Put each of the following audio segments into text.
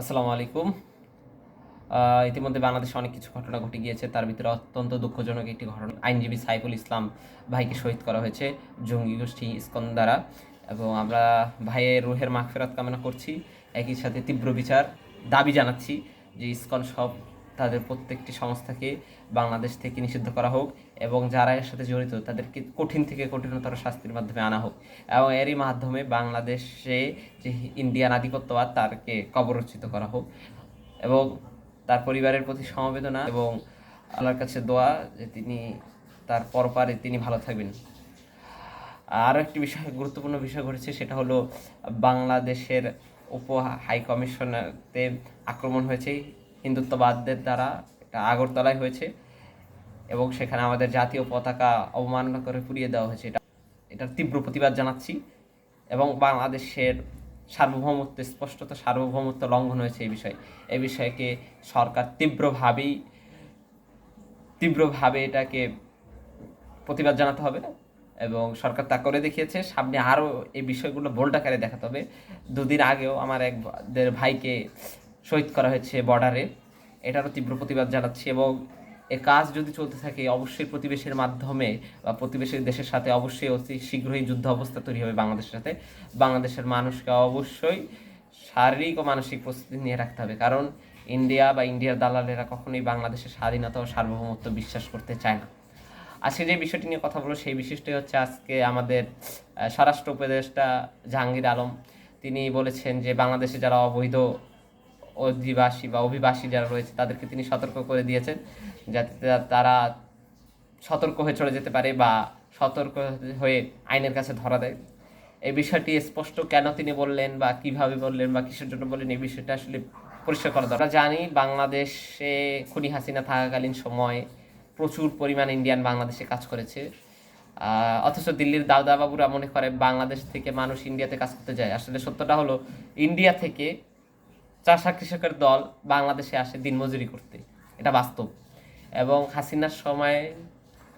আসসালামু আলাইকুম ইতিমধ্যে বাংলাদেশে অনেক কিছু ঘটনা ঘটে গিয়েছে। তার ভিতরে অত্যন্ত দুঃখজনক একটি ঘটনা। আইনজীবী সাইফুল ইসলাম ভাইকে শহীদ করা হয়েছে জঙ্গি গোষ্ঠী ইস্কন দ্বারা এবং আমরা ভাইয়ের রুহের মাগফেরাত কামনা করছি। একই সাথে তীব্র বিচার দাবি জানাচ্ছি যে ইস্কন সব তাদের প্রত্যেকটি সংস্থাকে বাংলাদেশ থেকে নিষিদ্ধ করা হোক এবং যারা এর সাথে জড়িত তাদেরকে কঠিন থেকে কঠিনতর শাস্তির মাধ্যমে আনা হোক। এবং এরই মাধ্যমে বাংলাদেশে যে ইন্ডিয়ান আধিপত্যবাদ, তারকে কবরচিত করা হোক। এবং তার পরিবারের প্রতি সমবেদনা এবং আল্লাহর কাছে দোয়া যে তিনি তার পরপারে তিনি ভালো থাকবেন। আরও একটি বিষয়, গুরুত্বপূর্ণ বিষয় ঘটেছে, সেটা হলো বাংলাদেশের উপ হাই কমিশনারতে আক্রমণ হয়েছে। হিন্দুত্ববাদদের দ্বারা এটা আগরতলায় হয়েছে এবং সেখানে আমাদের জাতীয় পতাকা অবমাননা করে পুড়িয়ে দেওয়া হয়েছে। এটা এটার তীব্র প্রতিবাদ জানাচ্ছি এবং বাংলাদেশের সার্বভৌমত্ব, স্পষ্টত সার্বভৌমত্ব লঙ্ঘন হয়েছে এই বিষয়ে। এই বিষয়কে সরকার তীব্রভাবেই তীব্রভাবে এটাকে প্রতিবাদ জানাতে হবে এবং সরকার তা করে দেখিয়েছে। সামনে আরও এই বিষয়গুলো বোল্ড আকারে দেখাতে হবে। দুদিন আগেও আমার একদের ভাইকে শহীদ করা হয়েছে বর্ডারে। এটারও তীব্র প্রতিবাদ জানাচ্ছি এবং এ কাজ যদি চলতে থাকে, অবশ্যই প্রতিবেশীর মাধ্যমে বা প্রতিবেশী দেশের সাথে অবশ্যই অতি শীঘ্রই যুদ্ধ অবস্থা তৈরি হবে বাংলাদেশের সাথে। বাংলাদেশের মানুষকে অবশ্যই শারীরিক ও মানসিক প্রস্তুতি নিয়ে রাখতে হবে। কারণ ইন্ডিয়া বা ইন্ডিয়ার দালালেরা কখনোই বাংলাদেশের স্বাধীনতা ও সার্বভৌমত্ব বিশ্বাস করতে চায় না। আজকে যে বিষয়টি নিয়ে কথা বলব, সেই বিষয়টি হচ্ছে আজকে আমাদের স্বরাষ্ট্র উপদেষ্টা জাহাঙ্গীর আলম। তিনি বলেছেন যে বাংলাদেশে যারা অবৈধ অধিবাসী বা অভিবাসী যারা রয়েছে, তাদেরকে তিনি সতর্ক করে দিয়েছেন যাতে তারা সতর্ক হয়ে চলে যেতে পারে বা সতর্ক হয়ে আইনের কাছে ধরা দেয়। এই বিষয়টি স্পষ্ট কেন তিনি বললেন বা কীভাবে বললেন বা কিসের জন্য বললেন, এই বিষয়টা আসলে পরিষ্কার করা দরকার। জানি বাংলাদেশে খুনি হাসিনা থাকাকালীন সময় প্রচুর পরিমাণ ইন্ডিয়ান বাংলাদেশে কাজ করেছে। অথচ দিল্লির দাদা বাবুরা মনে করে বাংলাদেশ থেকে মানুষ ইন্ডিয়াতে কাজ করতে যায়। আসলে সত্যটা হলো, ইন্ডিয়া থেকে চাষা কৃষকের দল বাংলাদেশে আসে দিনমজুরি করতে। এটা বাস্তব। এবং হাসিনার সময়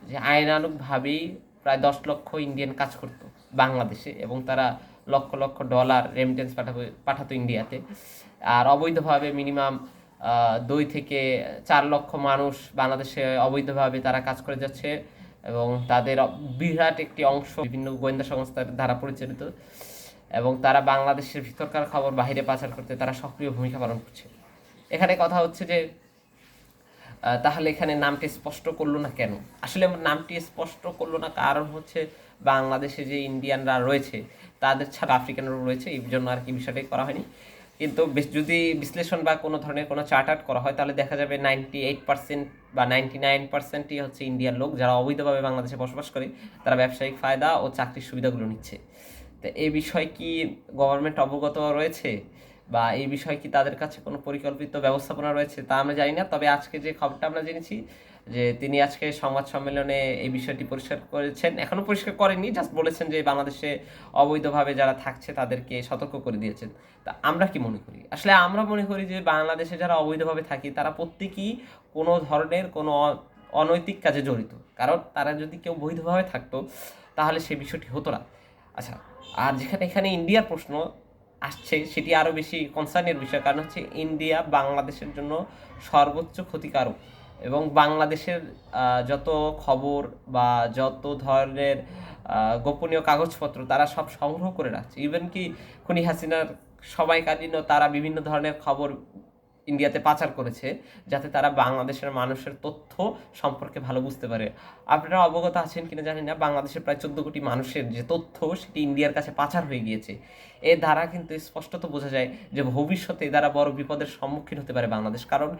যে আইনানুগভাবেই প্রায় দশ লক্ষ ইন্ডিয়ান কাজ করতো বাংলাদেশে এবং তারা লক্ষ লক্ষ ডলার রেমিটেন্স পাঠাবে, পাঠাতো ইন্ডিয়াতে। আর অবৈধভাবে মিনিমাম দুই থেকে চার লক্ষ মানুষ বাংলাদেশে অবৈধভাবে তারা কাজ করে যাচ্ছে এবং তাদের বিরাট একটি অংশ বিভিন্ন গোয়েন্দা সংস্থার দ্বারা পরিচালিত। এবং তারা বাংলাদেশের ভিতরকার খবর বাইরে পাচার করতে তারা সক্রিয় ভূমিকা পালন করছে। এখানে কথা হচ্ছে যে তাহলে এখানে নামটি স্পষ্ট করল না কেন? আসলে নামটি স্পষ্ট করল না কারণ হচ্ছে বাংলাদেশে যে ইন্ডিয়ানরা রয়েছে, তাদের ছাড়া আফ্রিকানরা রয়েছে, এই জন্য আর কি বিষয়টাই করা হয়নি। কিন্তু যদি বিশ্লেষণ বা কোনো ধরনের কোনো চার্ট আউট করা হয়, তাহলে দেখা যাবে নাইনটি এইট পার্সেন্ট বা নাইনটি নাইন পার্সেন্টই হচ্ছে ইন্ডিয়ান লোক, যারা অবৈধভাবে বাংলাদেশে বসবাস করে, তারা ব্যবসায়িক ফায়দা ও চাকরির সুবিধাগুলো নিচ্ছে। তো এই বিষয়ে কি গভর্নমেন্ট অবগত রয়েছে? বা এই বিষয়ে কি তাদের কাছে কোনো পরিকল্পিত ব্যবস্থাপনা রয়েছে? তা আমরা জানি না। তবে আজকে যে খবরটা আমরা জেনেছি, যে তিনি আজকে সংবাদ সম্মেলনে এই বিষয়টি পরিষ্কার করেছেন। এখনও পরিষ্কার করেননি জাস্ট বলেছেন যে বাংলাদেশে অবৈধভাবে যারা থাকছে তাদেরকে সতর্ক করে দিয়েছেন। তা আমরা কি মনে করি? আসলে আমরা মনে করি যে বাংলাদেশে যারা অবৈধভাবে থাকি, তারা প্রত্যেকেই কোনো ধরনের কোনো অনৈতিক কাজে জড়িত। কারণ তারা যদি কেউ বৈধভাবে থাকতো, তাহলে সে বিষয়টি হতো না। আচ্ছা আর যেখানে এখানে ইন্ডিয়ার প্রশ্ন আসছে, সেটি আরও বেশি কনসার্নের বিষয়, কারণ হচ্ছে ইন্ডিয়া বাংলাদেশের জন্য সর্বোচ্চ ক্ষতিকারক এবং বাংলাদেশের যত খবর বা যত ধরনের গোপনীয় কাগজপত্র তারা সব সংগ্রহ করে রাখছে। ইভেন কি খুনি হাসিনার সময়কালীনও তারা বিভিন্ন ধরনের খবর ইন্ডিয়াতে পাচার করেছে যাতে তারা বাংলাদেশের মানুষের তথ্য সম্পর্কে ভালো বুঝতে পারে। আপনারা অবগত আছেন কিনা জানি না, বাংলাদেশের প্রায় চোদ্দ কোটি মানুষের যে তথ্য সেটি ইন্ডিয়ার কাছে পাচার হয়ে গিয়েছে। এর দ্বারা কিন্তু স্পষ্টত বোঝা যায় যে ভবিষ্যতে দ্বারা বড় বিপদের সম্মুখীন হতে পারে বাংলাদেশ। কারণ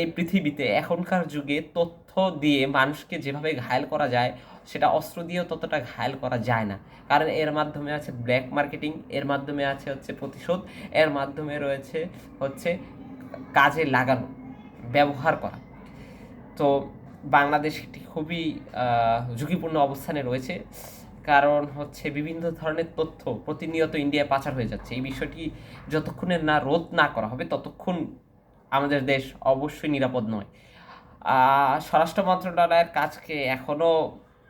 এই পৃথিবীতে এখনকার যুগে তথ্য দিয়ে মানুষকে যেভাবে ঘায়েল করা যায় সেটা অস্ত্র দিয়েও ততটা ঘায়েল করা যায় না। কারণ এর মাধ্যমে আছে ব্ল্যাক মার্কেটিং, এর মাধ্যমে আছে হচ্ছে প্রতিশোধ, এর মাধ্যমে রয়েছে হচ্ছে কাজে লাগানো, ব্যবহার করা। তো বাংলাদেশ একটি খুবই ঝুঁকিপূর্ণ অবস্থানে রয়েছে। কারণ হচ্ছে বিভিন্ন ধরনের তথ্য প্রতিনিয়ত ইন্ডিয়া পাচার হয়ে যাচ্ছে। এই বিষয়টি যতক্ষণে না রোধ না করা হবে, ততক্ষণ আমাদের দেশ অবশ্যই নিরাপদ নয়। স্বরাষ্ট্র মন্ত্রণালয়ের কাজকে এখনও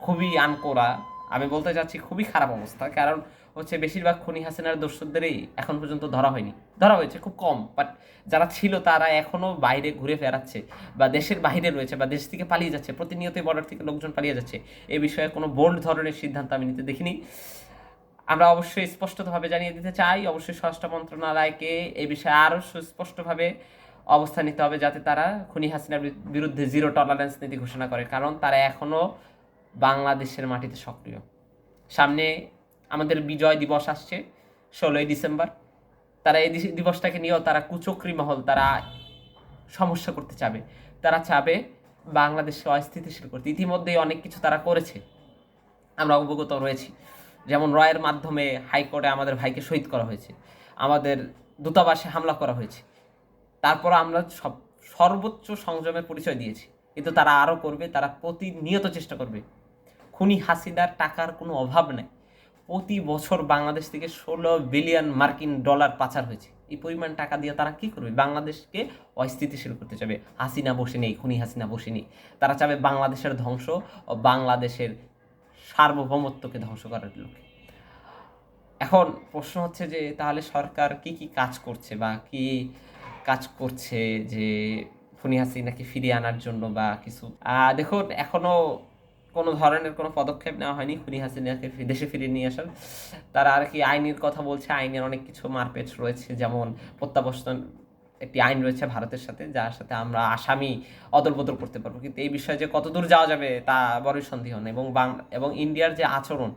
খুবই আনকোরা। আমি বলতে চাচ্ছি খুবই খারাপ অবস্থা, কারণ হচ্ছে বেশিরভাগ খনি হাসিনার দর্শকদেরই এখন পর্যন্ত ধরা হয়নি। ধরা হয়েছে, খুব কম বাট যারা ছিল তারা এখনও বাইরে ঘুরে ফেরাচ্ছে বা দেশের বাইরে রয়েছে বা দেশ থেকে পালিয়ে যাচ্ছে, প্রতিনিয়তই বর্ডার থেকে লোকজন পালিয়ে যাচ্ছে। এ বিষয়ে কোনো বোল্ড ধরনের সিদ্ধান্ত আমি নিতে দেখিনি। আমরা অবশ্যই স্পষ্টভাবে জানিয়ে দিতে চাই, অবশ্যই স্বরাষ্ট্র মন্ত্রণালয়কে এ বিষয়ে আরও সুস্পষ্টভাবে অবস্থান নিতে হবে যাতে তারা খুনি হাসিনার বিরুদ্ধে জিরো টলারেন্স নীতি ঘোষণা করে, কারণ তারা এখনও বাংলাদেশের মাটিতে সক্রিয়। সামনে আমাদের বিজয় দিবস আসছে, ষোলোই ডিসেম্বর। তারা এই দিবসটাকে নিয়েও তারা কুচক্রি মহল, তারা সমস্যা করতে চাবে। তারা চাবে বাংলাদেশকে অস্থিতিশীল করতে। ইতিমধ্যেই অনেক কিছু তারা করেছে। আমরা অবগত রয়েছি। যেমন রয়ের মাধ্যমে হাইকোর্টে আমাদের ভাইকে শহীদ করা হয়েছে। আমাদের দূতাবাসে হামলা করা হয়েছে। তারপর আমরা সব সর্বোচ্চ সংযমের পরিচয় দিয়েছি। কিন্তু তারা আরও করবে, তারা প্রতিনিয়ত চেষ্টা করবে। খুনি হাসিদার টাকার কোনো অভাব নেই। প্রতি বছর বাংলাদেশ থেকে ষোলো বিলিয়ন মার্কিন ডলার পাচার হয়েছে। এই পরিমাণ টাকা দিয়ে তারা কি করবে? বাংলাদেশকে অস্থিতিশীল করতে চাবে। হাসিনা বসে নেই খুনি হাসিনা বসে নেই তারা চাবে বাংলাদেশের ধ্বংস ও বাংলাদেশের সার্বভৌমত্বকে ধ্বংস করার লোকে এখন প্রশ্ন হচ্ছে যে, তাহলে সরকার কি কি কাজ করছে বা কি কাজ করছে যে, খুনি হাসিনাকে ফিরিয়ে আনার জন্য বা কিছু? দেখুন, এখনও কোনো ধরনের কোনো পদক্ষেপ নেওয়া হয়নি, খুনি হাসিনাকে দেশে ফিরিয়ে নিয়ে আসার। তারা আর কি আইনের কথা বলছে, আইনের অনেক কিছু মারপেচ রয়েছে, যেমন প্রত্যাবর্তন একটি আইন রয়েছে ভারতের সাথে, যার সাথে আমরা আসামি অদল বদল করতে পারব। কিন্তু এই বিষয়ে যে কতদূর যাওয়া যাবে তা বড়ই সন্দেহ নেই। এবং বাং, এবং ইন্ডিয়ার যে আচরণ,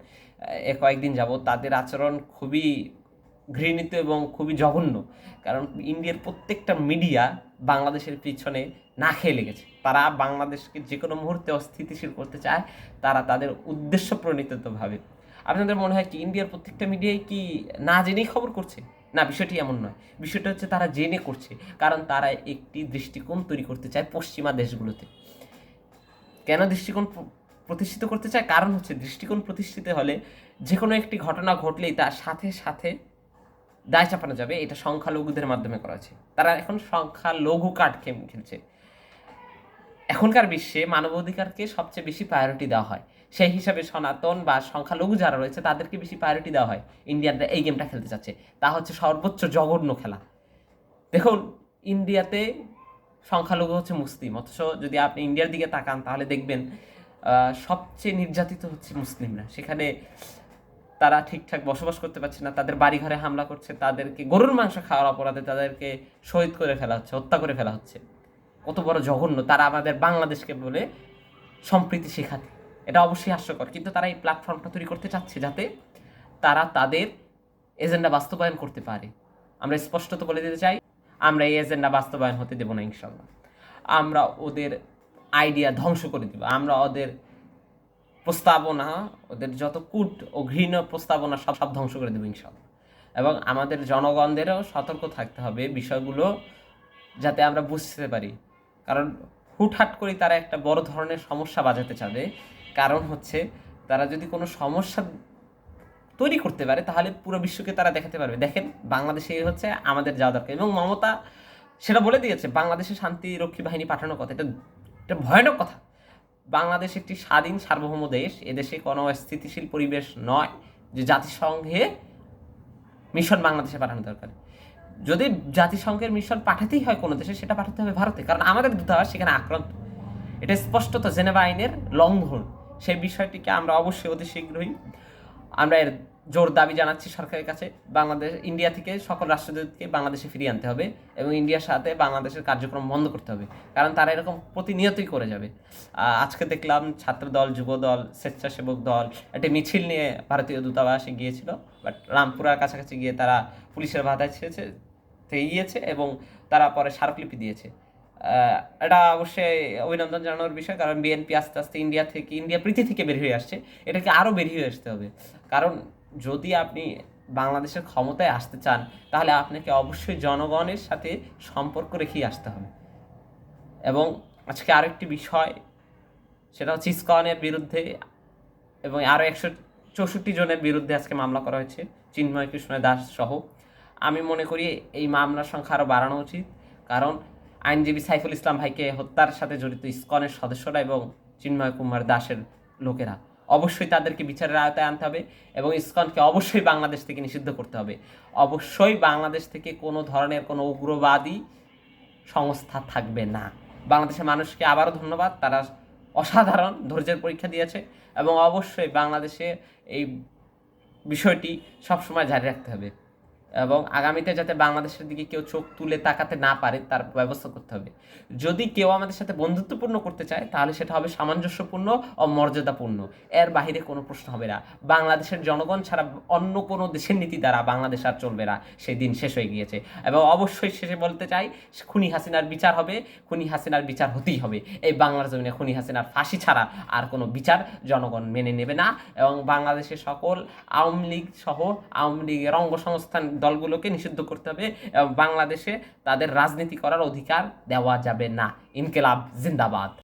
এ কয়েকদিন যাবত তাদের আচরণ খুবই ঘৃণিত এবং খুবই জঘন্য। কারণ ইন্ডিয়ার প্রত্যেকটা মিডিয়া বাংলাদেশের পিছনে না খেয়ে লেগেছে। তারা বাংলাদেশকে যে কোনো মুহূর্তে অস্থিতিশীল করতে চায়, তারা তাদের উদ্দেশ্য প্রণীতভাবে। আপনাদের মনে হয় কি ইন্ডিয়ার প্রত্যেকটা মিডিয়াই কি না জেনেই খবর করছে? না, বিষয়টি এমন নয়। বিষয়টা হচ্ছে তারা জেনে করছে, কারণ তারা একটি দৃষ্টিকোণ তৈরি করতে চায় পশ্চিমা দেশগুলোতে। কেন দৃষ্টিকোণ প্রতিষ্ঠিত করতে চায়? কারণ হচ্ছে দৃষ্টিকোণ প্রতিষ্ঠিত হলে যে কোনো একটি ঘটনা ঘটলেই তার সাথে সাথে দায় চাপানো যাবে, এটা সংখ্যালঘুদের মাধ্যমে করা হয়েছে। তারা এখন সংখ্যালঘু খেম- খেলছে। এখনকার বিশ্বে মানবাধিকারকে সবচেয়ে বেশি প্রায়োরিটি দেওয়া হয়। সেই হিসাবে সনাতন বা সংখ্যালঘু যারা রয়েছে, তাদেরকে বেশি প্রায়োরিটি দেওয়া হয়। ইন্ডিয়ানরা এই গেমটা খেলতে চাচ্ছে। তা হচ্ছে সর্বোচ্চ জঘন্য খেলা। দেখুন, ইন্ডিয়াতে সংখ্যালঘু হচ্ছে মুসলিম। অথচ যদি আপনি ইন্ডিয়ার দিকে তাকান, তাহলে দেখবেন সবচেয়ে নির্যাতিত হচ্ছে মুসলিমরা। সেখানে তারা ঠিকঠাক বসবাস করতে পারছে না, তাদের বাড়ি ঘরে হামলা করছে, তাদেরকে গরুর মাংস খাওয়ার অপরাধে তাদেরকে শহীদ করে ফেলা হচ্ছে, হত্যা করে ফেলা হচ্ছে। কত বড় জঘন্য, তারা আমাদের বাংলাদেশকে বলে সম্প্রীতি শেখাতে। এটা অবশ্যই হাস্যকর, কিন্তু তারা এই প্ল্যাটফর্মটা তৈরি করতে চাচ্ছে যাতে তারা তাদের এজেন্ডা বাস্তবায়ন করতে পারে। আমরা স্পষ্টত বলে দিতে চাই, আমরা এই এজেন্ডা বাস্তবায়ন হতে দেবো না ইনশাল্লাহ আমরা ওদের আইডিয়া ধ্বংস করে দিব, আমরা ওদের প্রস্তাবনা, ওদের যত কূট ও ঘৃণ প্রস্তাবনা সব সব ধ্বংস করে দেবো ইনশাল্লাহ এবং আমাদের জনগণদেরও সতর্ক থাকতে হবে বিষয়গুলো যাতে আমরা বুঝতে পারি। কারণ হুটহাট করে তারা একটা বড় ধরনের সমস্যা বাজাতে চাবে। কারণ হচ্ছে তারা যদি কোনো সমস্যা তৈরি করতে পারে, তাহলে পুরো বিশ্বকে তারা দেখাতে পারবে। দেখেন, বাংলাদেশে হচ্ছে আমাদের যাওয়া দরকার। এবং মমতা সেটা বলে দিয়েছে, বাংলাদেশে শান্তিরক্ষী বাহিনী পাঠানোর কথা। এটা এটা ভয়ানক কথা। বাংলাদেশ একটি স্বাধীন সার্বভৌম দেশ এদেশে কোনো স্থিতিশীল পরিবেশ নয় যে জাতিসংঘে মিশন বাংলাদেশে পাঠানো দরকার। যদি জাতিসংঘের মিশন পাঠাতেই হয় কোনো দেশে, সেটা পাঠাতে হবে ভারতে, কারণ আমাদের দূতাবাস সেখানে আক্রান্ত। এটা স্পষ্টত জেনেভা আইনের লঙ্ঘন। সেই বিষয়টিকে আমরা অবশ্যই অতি শীঘ্রই আমরা এর জোর দাবি জানাচ্ছি সরকারের কাছে, বাংলাদেশ, ইন্ডিয়া থেকে সকল রাষ্ট্রদূতকে বাংলাদেশে ফিরিয়ে আনতে হবে এবং ইন্ডিয়ার সাথে বাংলাদেশের কার্যক্রম বন্ধ করতে হবে। কারণ তারা এরকম প্রতিনিয়তই করে যাবে। আজকে দেখলাম ছাত্র দল যুব দল স্বেচ্ছাসেবক দল একটি মিছিল নিয়ে ভারতীয় দূতাবাসে গিয়েছিল বাট রামপুরার কাছাকাছি গিয়ে তারা পুলিশের বাধায় ছেড়েছে গিয়েছে এবং তারা পরে স্মারকলিপি দিয়েছে। এটা অবশ্যই অভিনন্দন জানানোর বিষয়, কারণ বিএনপি আস্তে আস্তে ইন্ডিয়া থেকে, ইন্ডিয়া প্রীতি থেকে বের হয়ে আসছে। এটাকে আরও বের হয়ে আসতে হবে। কারণ যদি আপনি বাংলাদেশের ক্ষমতায় আসতে চান, তাহলে আপনাকে অবশ্যই জনগণের সাথে সম্পর্ক রেখেই আসতে হবে। এবং আজকে আরেকটি বিষয়, সেটা হচ্ছে ইস্কনের বিরুদ্ধে এবং আরও একশো চৌষট্টি জনের বিরুদ্ধে আজকে মামলা করা হয়েছে, চিন্ময় কৃষ্ণ দাস সহ। আমি মনে করি এই মামলার সংখ্যা আরও বাড়ানো উচিত, কারণ আইনজীবী সাইফুল ইসলাম ভাইকে হত্যার সাথে জড়িত ইস্কনের সদস্যরা এবং চিন্ময় কুমার দাসের লোকেরা। অবশ্যই তাদেরকে বিচারের আওতায় আনতে হবে এবং ইসকনকে অবশ্যই বাংলাদেশ থেকে নিষিদ্ধ করতে হবে। অবশ্যই বাংলাদেশ থেকে কোনো ধরনের কোনো উগ্রবাদী সংস্থা থাকবে না। বাংলাদেশের মানুষকে আবারও ধন্যবাদ, তারা অসাধারণ ধৈর্যের পরীক্ষা দিয়েছে এবং অবশ্যই বাংলাদেশে এই বিষয়টি সবসময় জারি রাখতে হবে। এবং আগামীতে যাতে বাংলাদেশের দিকে কেউ চোখ তুলে তাকাতে না পারে, তার ব্যবস্থা করতে হবে। যদি কেউ আমাদের সাথে বন্ধুত্বপূর্ণ করতে চায়, তাহলে সেটা হবে সামঞ্জস্যপূর্ণ ও মর্যাদাপূর্ণ। এর বাহিরে কোনো প্রশ্ন হবে না। বাংলাদেশের জনগণ ছাড়া অন্য কোনো দেশের নীতি দ্বারা বাংলাদেশ আর চলবে না। সেই দিন শেষ হয়ে গিয়েছে। এবং অবশ্যই শেষে বলতে চাই, খুনি হাসিনার বিচার হবে, খুনি হাসিনার বিচার হতেই হবে। এই বাংলার জমিনে খুনি হাসিনার ফাঁসি ছাড়া আর কোনো বিচার জনগণ মেনে নেবে না। এবং বাংলাদেশের সকল আওয়ামী লীগ সহ আওয়ামী লীগের অঙ্গসংস্থান দলগুলোকে নিষিদ্ধ করতে হবে বাংলাদেশে তাদের রাজনীতি করার অধিকার দেওয়া যাবে না। ইনকেলাব জিন্দাবাদ।